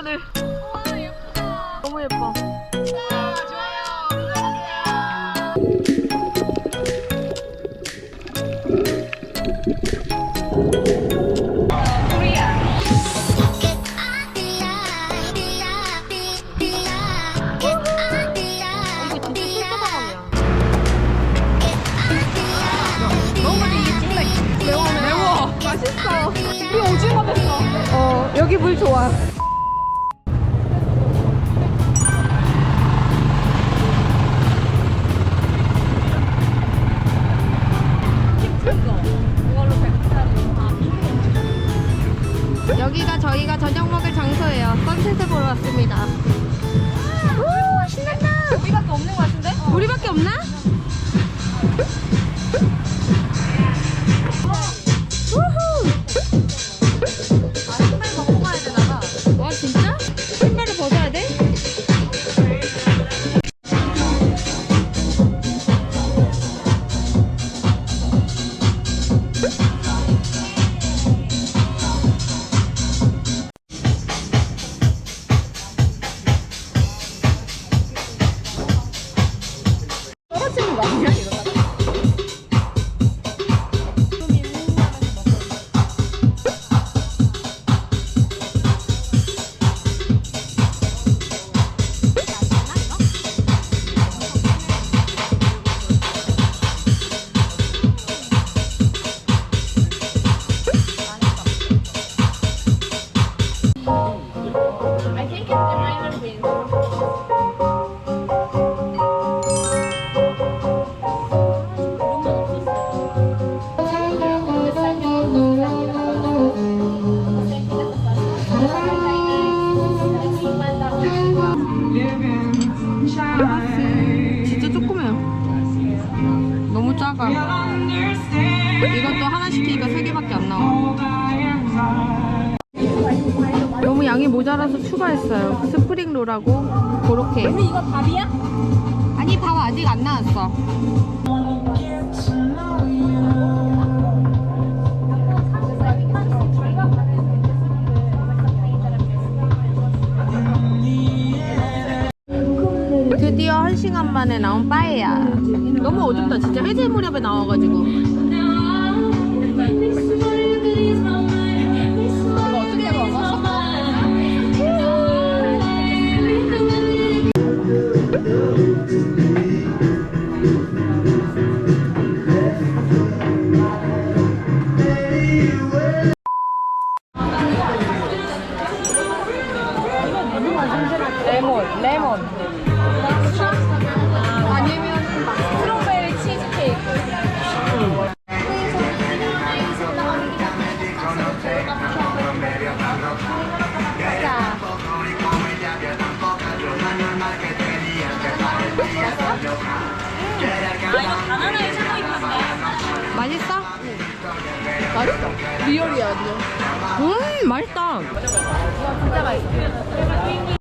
하늘. 너무 예뻐. 이거 진짜 찐따방이야. 매워 매워. 맛있어. 우리 오징어 됐어. 어 여기 물 좋아. 저녁 먹을 장소예요. 선셋을 보러 왔습니다. 오 신난다. 우리밖에 없는 것 같은데? 우리밖에 없나? 떨어지는 거 아니야 이러다가? I think it might have been. 작아. 이것도 하나 시키니까 세 개밖에 안 나와. 너무 양이 모자라서 추가했어요. 스프링 롤하고 그렇게. 언니 이거 밥이야? 아니 밥 아직 안 나왔어. 드디어 한 시간 만에 나온 빠에야. 너무 어둡다 진짜 해질 무렵에 나와가지고. 레몬, 레몬. 맛있어? 맛있어. 리얼이야, 완전. 음, 맛있다. 진짜 맛있어